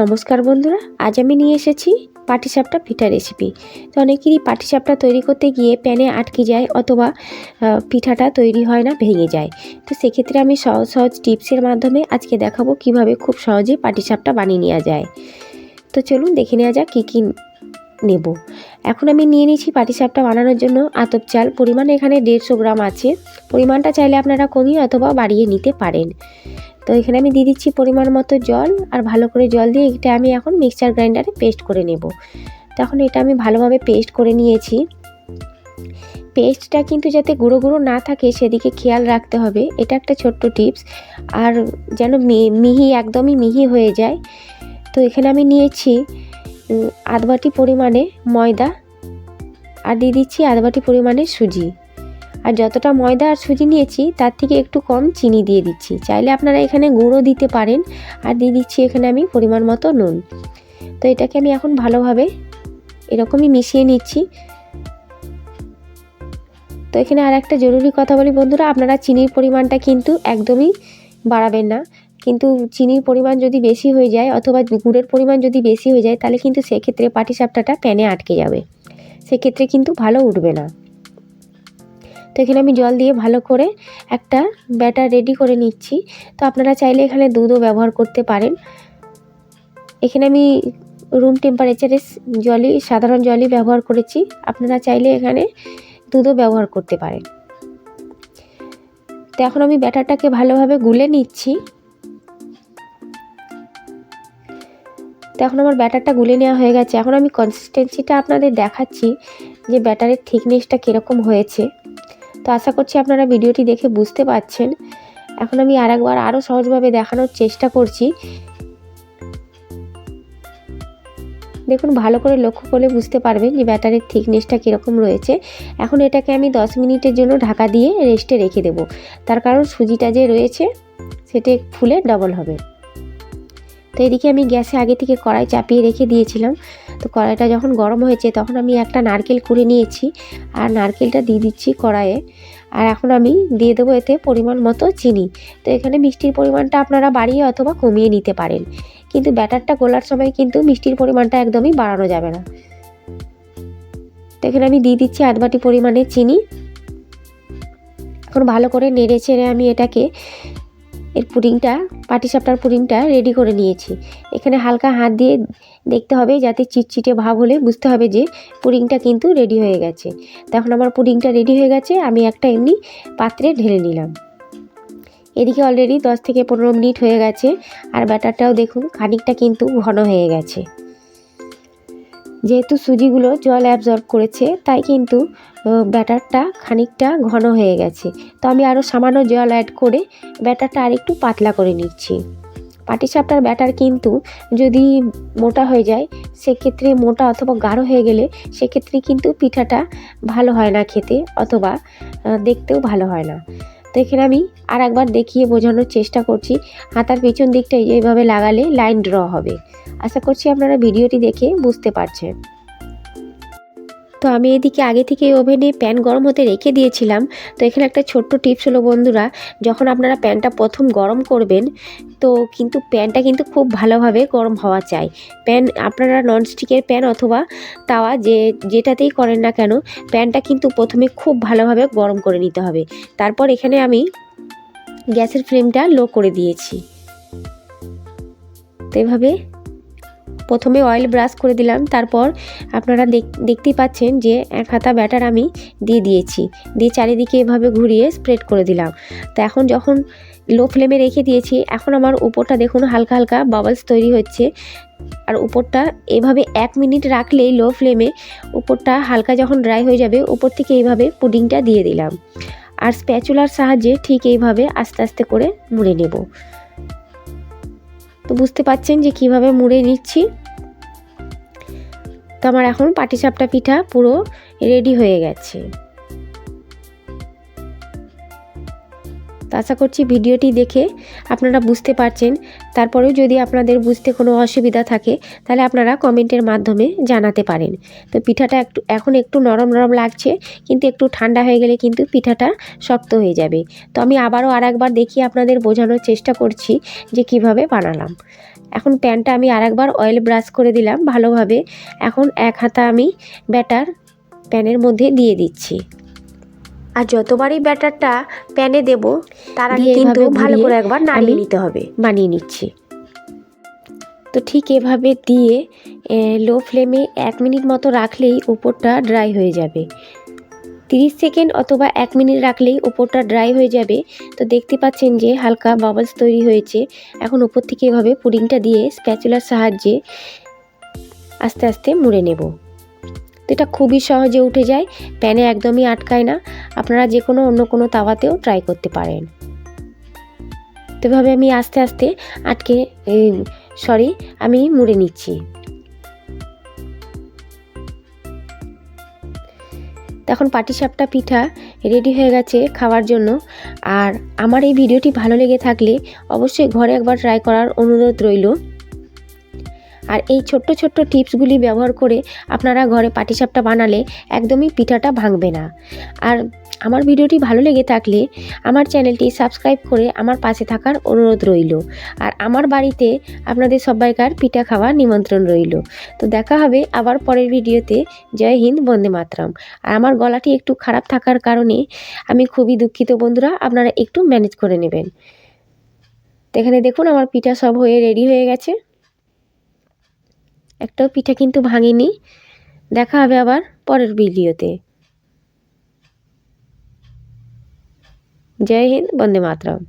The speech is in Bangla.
নমস্কার বন্ধুরা, আজ আমি নিয়ে এসেছি পাটিসাপটা পিঠা রেসিপি তো অনেকেরই পাটিসাপটা তৈরি করতে গিয়ে প্যানে আটকে যায় অথবা পিঠাটা তৈরি হয় না, ভেঙে যায়। তো সেক্ষেত্রে আমি সহজ সহজ টিপসের মাধ্যমে আজকে দেখাবো কীভাবে খুব সহজে পাটিসাপটা বানিয়ে নেওয়া যায়। তো চলুন দেখে নেওয়া যাক কী কী নেব। এখন আমি নিয়ে নিয়েছি পাটিসাপটা বানানোর জন্য আতপ চাল। পরিমাণ এখানে দেড়শো গ্রাম আছে। পরিমাণটা চাইলে আপনারা কমিয়ে অথবা বাড়িয়ে নিতে পারেন। তো এখানে আমি দিয়ে দিচ্ছি পরিমাণ মতো জল আর ভালো করে জল দিয়ে এটা আমি এখন মিক্সচার গ্রাইন্ডারে পেস্ট করে নেব। তখন এটা আমি ভালোভাবে পেস্ট করে নিয়েছি। পেস্টটা কিন্তু যাতে গুঁড়ো গুঁড়ো না থাকে সেদিকে খেয়াল রাখতে হবে। এটা একটা ছোট্ট টিপস আর যেন মিহি, একদমই মিহি হয়ে যায়। তো এখানে আমি নিয়েছি আধবাটি পরিমাণে ময়দা। আর দিয়ে দিচ্ছি আধবাটি পরিমাণে সুজি। আর যতটা ময়দা আর সুজি নিয়েছি, তার থেকে একটু কম চিনি দিয়ে দিচ্ছি। চাইলে আপনারা এখানে গুঁড়ো দিতে পারেন। আর দিয়ে দিচ্ছি এখানে আমি পরিমাণ মতো নুন। তো এটাকে আমি এখন ভালোভাবে এরকমই মিশিয়ে নিচ্ছি। তো এখানে আর একটা জরুরি কথা বলি বন্ধুরা, আপনারা চিনির পরিমাণটা কিন্তু একদমই বাড়াবেন না। কিন্তু চিনির পরিমাণ যদি বেশি হয়ে যায় অথবা গুড়ের পরিমাণ যদি বেশি হয়ে যায়, তাহলে কিন্তু সেক্ষেত্রে পাটিসাপটাটা প্যানে আটকে যাবে। সেক্ষেত্রে কিন্তু ভালো উঠবে না। তো এখানে আমি জল দিয়ে ভালো করে একটা ব্যাটার রেডি করে নিচ্ছি। তো আপনারা চাইলে এখানে দুধও ব্যবহার করতে পারেন। এখানে আমি রুম টেম্পারেচারে জলই, সাধারণ জলই ব্যবহার করেছি। আপনারা চাইলে এখানে দুধও ব্যবহার করতে পারেন। তো এখন আমি ব্যাটারটাকে ভালোভাবে গুলে নিচ্ছি। তো এখন আমার ব্যাটারটা গুলে নেওয়া হয়ে গেছে। এখন আমি কনসিস্টেন্সিটা আপনাদের দেখাচ্ছি যে ব্যাটারের থিকনেসটা কীরকম হয়েছে। তো আশা করছি আপনারা ভিডিওটি দেখে বুঝতে পারছেন। এখন আমি আরেকবার আরও সহজভাবে দেখানোর চেষ্টা করছি। দেখুন, ভালো করে লক্ষ্য করলে বুঝতে পারবেন যে ব্যাটারের থিকনেসটা কীরকম রয়েছে। এখন এটাকে আমি 10 মিনিটের জন্য ঢাকা দিয়ে রেস্টে রেখে দেব। তার কারণ সুজিটা যে রয়েছে, সেটা ফুলে ডবল হবে। তো এদিকে আমি গ্যাসে আগে থেকে কড়াই চাপিয়ে রেখে দিয়েছিলাম। তো কড়াইটা যখন গরম হয়েছে, তখন আমি একটা নারকেল কুড়ে নিয়েছি আর নারকেলটা দিয়ে দিচ্ছি কড়াইয়ে। আর এখন আমি দিয়ে দেবো এতে পরিমাণ মতো চিনি। তো এখানে মিষ্টির পরিমাণটা আপনারা বাড়িয়ে অথবা কমিয়ে নিতে পারেন। কিন্তু ব্যাটারটা গোলার সময় কিন্তু মিষ্টির পরিমাণটা একদমই বাড়ানো যাবে না। তো এখানে আমি দিয়ে দিচ্ছি আধ বাটি পরিমাণে চিনি। এখন ভালো করে নেড়ে চেড়ে আমি এটাকে এর পুডিংটা পাটিসাপটার পুডিংটা রেডি করে নিয়েছি। এখানে হালকা হাত দিয়ে দেখতে হবে যাতে চিটচিটে ভাব হলে বুঝতে হবে যে পুডিংটা কিন্তু রেডি হয়ে গেছে। তখন আমার পুডিংটা রেডি হয়ে গেছে, আমি একটা এমনি পাত্রে ঢেলে নিলাম। এদিকে অলরেডি দশ থেকে পনেরো মিনিট হয়ে গেছে, আর ব্যাটারটাও দেখুন, খানিকটা কিন্তু ঘন হয়ে গেছে। যেহেতু সুজিগুলো জল অ্যাবজর্ব করেছে, তাই কিন্তু ব্যাটারটা খানিকটা ঘন হয়ে গেছে। তো আমি আরও সামান্য জল অ্যাড করে ব্যাটারটা আরেকটু পাতলা করে নিচ্ছি। পাটিসাপটার ব্যাটার কিন্তু যদি মোটা হয়ে যায়, সেক্ষেত্রে মোটা অথবা গাঢ় হয়ে গেলে সেক্ষেত্রে কিন্তু পিঠাটা ভালো হয় না খেতে অথবা দেখতেও ভালো হয় না। তো এখানে আমি আর একবার দেখিয়ে বোঝানোর চেষ্টা করছি। হাতার পিছন দিকটা এইভাবে লাগালে লাইন ড্র হবে। আশা করছি আপনারা ভিডিওটি দেখে বুঝতে পারছেন। তো আমি এদিকে আগে থেকে ওভেনে প্যান গরম হতে রেখে দিয়েছিলাম। তো এখানে একটা ছোট্ট টিপস হলো, বন্ধুরা, যখন আপনারা প্যানটা প্রথম গরম করবেন, তো কিন্তু প্যানটা কিন্তু খুব ভালোভাবে গরম হওয়া চাই। প্যান, আপনারা ননস্টিকের প্যান অথবা তাওয়া যে, যেটাতেই করেন না কেন, প্যানটা কিন্তু প্রথমে খুব ভালোভাবে গরম করে নিতে হবে। তারপর এখানে আমি গ্যাসের ফ্লেমটা লো করে দিয়েছি। তো এভাবে প্রথমে অয়েল ব্রাশ করে দিলাম, তারপর আপনারা দেখ- দেখতেই পাচ্ছেন যে এক হাতা ব্যাটার আমি দিয়ে দিয়েছি। দিয়ে চারিদিকে এভাবে ঘুরিয়ে স্প্রেড করে দিলাম। তো এখন যখন লো ফ্লেমে রেখে দিয়েছি, এখন আমার উপরটা দেখুন হালকা হালকা বাবলস তৈরি হচ্ছে। আর উপরটা এভাবে এক মিনিট রাখলেই লো ফ্লেমে উপরটা হালকা যখন ড্রাই হয়ে যাবে, উপর থেকে এইভাবে পুডিংটা দিয়ে দিলাম। আর স্প্যাচুলার সাহায্যে ঠিক এইভাবে আস্তে আস্তে করে মুড়ে নেব। তো বুঝতে পাচ্ছেন যে কীভাবে মুড়ে নিচ্ছি? তো আমার এখন পাটিসাপটা পিঠা পুরো রেডি হয়ে গেছে। আশা করছি ভিডিওটি দেখে আপনারা বুঝতে পারছেন। তারপরেও যদি আপনাদের বুঝতে কোনো অসুবিধা থাকে, তাহলে আপনারা কমেন্টের মাধ্যমে জানাতে পারেন। তো পিঠাটা একটু, এখন একটু নরম নরম লাগছে, কিন্তু একটু ঠান্ডা হয়ে গেলে কিন্তু পিঠাটা শক্ত হয়ে যাবে। তো আমি আবারও আর একবার দেখিয়ে আপনাদের বোঝানোর চেষ্টা করছি যে কীভাবে বানালাম। এখন প্যানটা আমি আরেকবার অয়েল ব্রাশ করে দিলাম ভালোভাবে। এখন এক হাতা আমি ব্যাটার প্যানের মধ্যে দিয়ে দিচ্ছি। আর যতবারই ব্যাটারটা প্যানে দেব তার আগে কিন্তু ভালো করে একবার নাড়িয়ে নিতে হবে। বানিয়ে নিচ্ছি। তো ঠিক এভাবে দিয়ে লো ফ্লেমে এক মিনিট মতো রাখলেই উপরটা ড্রাই হয়ে যাবে। তিরিশ সেকেন্ড অথবা এক মিনিট রাখলেই উপরটা ড্রাই হয়ে যাবে। তো দেখতে পাচ্ছেন যে হালকা বাবলস তৈরি হয়েছে। এখন উপর থেকে এভাবে পুডিংটা দিয়ে স্প্যাচুলার সাহায্যে আস্তে আস্তে মুড়ে নেব। তো এটা খুবই সহজে উঠে যায়, প্যানে একদমই আটকায় না। আপনারা যে কোনো অন্য কোনো তাওয়াতেও ট্রাই করতে পারেন। তো এভাবে আমি আস্তে আস্তে আটকে সরি আমি মুড়ে নিচ্ছি। তখন পাটিসাপটা পিঠা রেডি হয়ে গেছে খাওয়ার জন্য। আর আমার এই ভিডিওটি ভালো লেগে থাকলে অবশ্যই ঘরে একবার ট্রাই করার অনুরোধ রইল। আর এই ছোট্ট ছোট্ট টিপসগুলি ব্যবহার করে আপনারা ঘরে পাটিসাপটা বানালে একদমই পিঠাটা ভাঙবে না। আর আমার ভিডিওটি ভালো লেগে থাকলে আমার চ্যানেলটি সাবস্ক্রাইব করে আমার পাশে থাকার অনুরোধ রইল। আর আমার বাড়িতে আপনাদের সবাইকার পিঠা খাওয়ার নিমন্ত্রণ রইল। তো দেখা হবে আবার পরের ভিডিওতে। জয় হিন্দ, বন্দে মাতরম। আর আমার গলাটি একটু খারাপ থাকার কারণে আমি খুবই দুঃখিত বন্ধুরা, আপনারা একটু ম্যানেজ করে নেবেন। এখানে দেখুন আমার পিঠা সব হয়ে রেডি হয়ে গেছে। একটাও পিঠা কিন্তু ভাঙেনি। দেখা হবে আবার পরের ভিডিওতে। জয় হিন্দ বন্দে মাতরম।